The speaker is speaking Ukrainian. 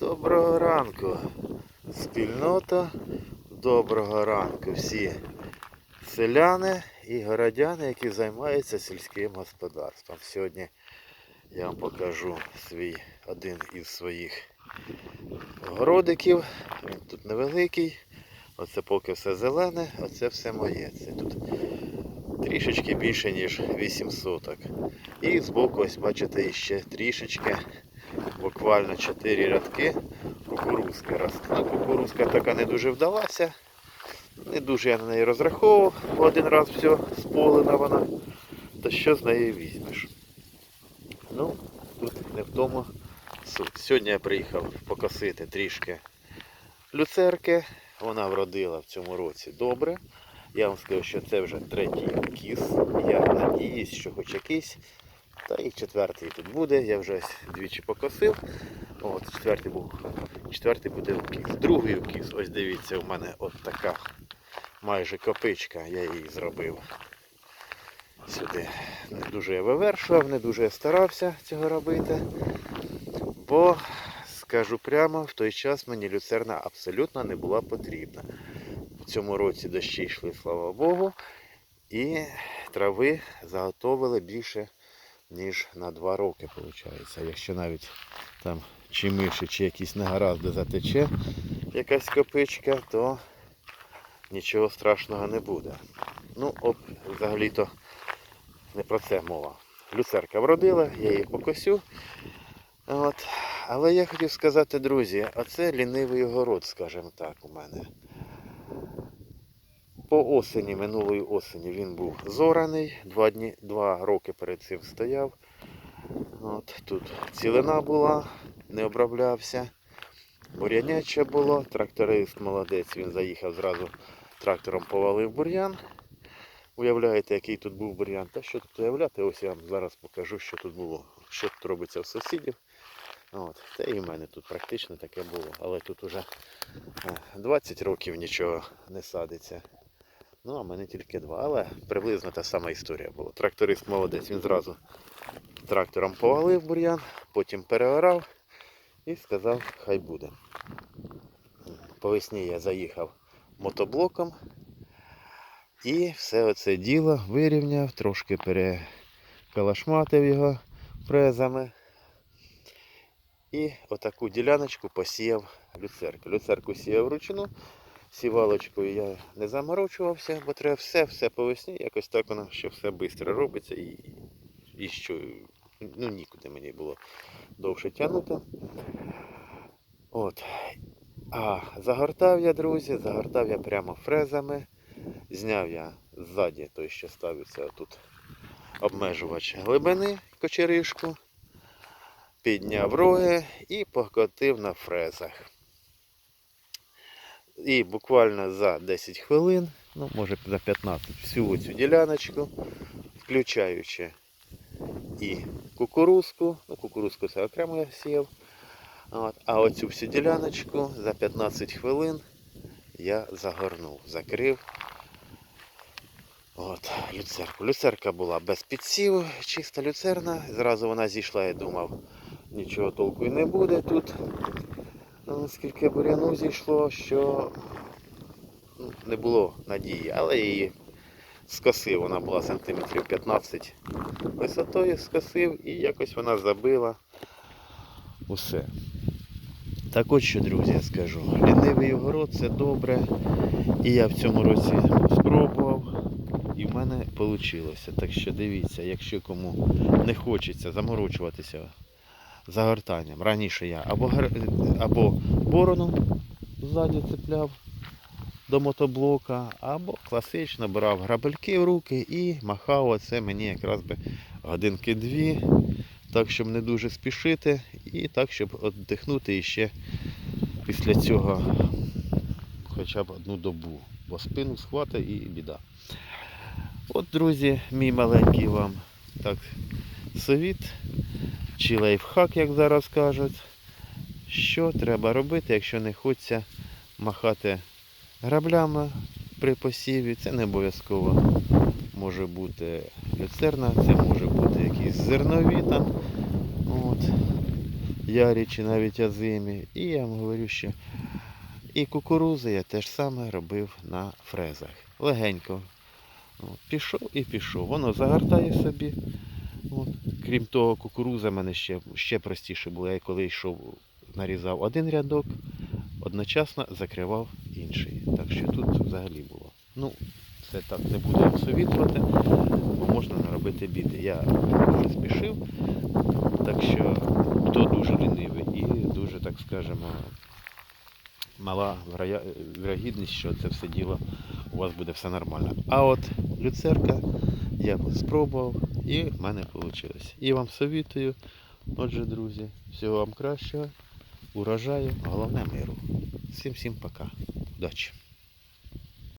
Доброго ранку, спільнота. Доброго ранку всі селяни і городяни, які займаються сільським господарством. Сьогодні я вам покажу свій один із своїх городиків. Він тут невеликий. Оце поки все зелене, оце все моє. Це тут трішечки більше, ніж 8 соток. І збоку, ось бачите, іще трішечки, буквально 4 рядки кукурузки. Ну, кукурузка така не дуже вдалася. Не дуже я на неї розраховував, один раз все сполена вона. То що з неї візьмеш? Ну, тут не в тому суть. Сьогодні я приїхав покосити трішки люцерки. Вона вродила в цьому році добре. Я вам скажу, що це вже третій кіс. Я надіюсь, що хоч якийсь. Та і четвертий тут буде. Я вже двічі покосив. От, четвертий був. Четвертий буде в кіс. Другий в кіс. Ось дивіться, у мене от така майже копичка. Я її зробив сюди. Не дуже я вивершував, не дуже я старався цього робити. Бо, скажу прямо, в той час мені люцерна абсолютно не була потрібна. В цьому році дощі йшли, слава Богу, і трави заготовили більше, ніж на два роки, виходить. Якщо навіть там чи миші, чи якісь негаразди затече якась копичка, то нічого страшного не буде. Ну, об, взагалі-то не про це мова. Люцерка вродила, я її покосю. От. Але я хотів сказати, друзі, оце лінивий город, скажімо так, у мене. По осені, минулої осені він був зораний, два, дні, два роки перед цим стояв. От, тут цілина була, не оброблявся. Бур'яняче було, тракторист молодець, він заїхав зразу трактором повалив бур'ян. Уявляєте, який тут був бур'ян. Та що тут уявляти, ось я вам зараз покажу, що тут було, що тут робиться в сусідів. От, Та і в мене тут практично таке було. Але тут уже е, 20 років нічого не садиться. Ну, а мене тільки два, але приблизно та сама історія була. Тракторист молодець, він зразу трактором повалив бур'ян, потім переорав і сказав, хай буде. По весні я заїхав мотоблоком і все оце діло вирівняв, трошки перекалашматив його фрезами. І отаку діляночку посіяв люцерку. Люцерку сіяв вручну, сівалочкою я не заморочувався, бо треба все, все по весні, якось так воно ще все швидко робиться і, і що ну, нікуди мені було довше тягнути. От. А загортав я, друзі, загортав я прямо фрезами. Зняв я ззаді той, що ставиться тут обмежувач глибини кочеришку, підняв роги і покотив на фрезах. І буквально за 10 хвилин, ну може за 15, всю цю діляночку, включаючи і кукурузку, ну кукурузку це окремо я сіяв. От, а оцю всю діляночку за 15 хвилин я загорнув, закрив. От, люцерку. Люцерка була без підсіву, чиста люцерна. Зразу вона зійшла, я думав, нічого толку і не буде тут. Ну, Скільки буряну зійшло, що не було надії, але її скосив, вона була сантиметрів 15 висотою, скосив і якось вона забила усе. Так от що, друзі, скажу. Лінивий огород це добре. І я в цьому році спробував. І в мене вийшло. Так що дивіться, якщо кому не хочеться заморочуватися загортанням. Раніше я або, або бороном ззаді цепляв до мотоблока, або класично брав грабельки в руки і махав оце мені якраз би годинки дві, так щоб не дуже спішити, і так, щоб віддихнути іще після цього хоча б одну добу, бо спину схватить і біда. От, друзі, мій маленький вам так совіт, чи лайфхак, як зараз кажуть, що треба робити, якщо не хочеться махати граблями при посіві. Це не обов'язково може бути люцерна, це може бути якісь зернові там. От. ярі чи навіть озимі. І я вам говорю, що і кукурузи я теж саме робив на фрезах. Легенько. От, пішов і пішов. Воно загортає собі. От. Крім того, кукуруза в мене ще, ще простіше було. Я коли йшов, нарізав один рядок, одночасно закривав інший. Так що тут взагалі було. Ну, це так не буду вам совітувати, бо можна наробити біди. Я дуже спішив, так що хто дуже лінивий і дуже, так скажемо, мала вірогідність, що це все діло у вас буде все нормально. А от люцерка я спробував і в мене вийшло. І вам совітую. Отже, друзі, всього вам кращого, урожаю, головне миру. Всім всім пока. Удачі!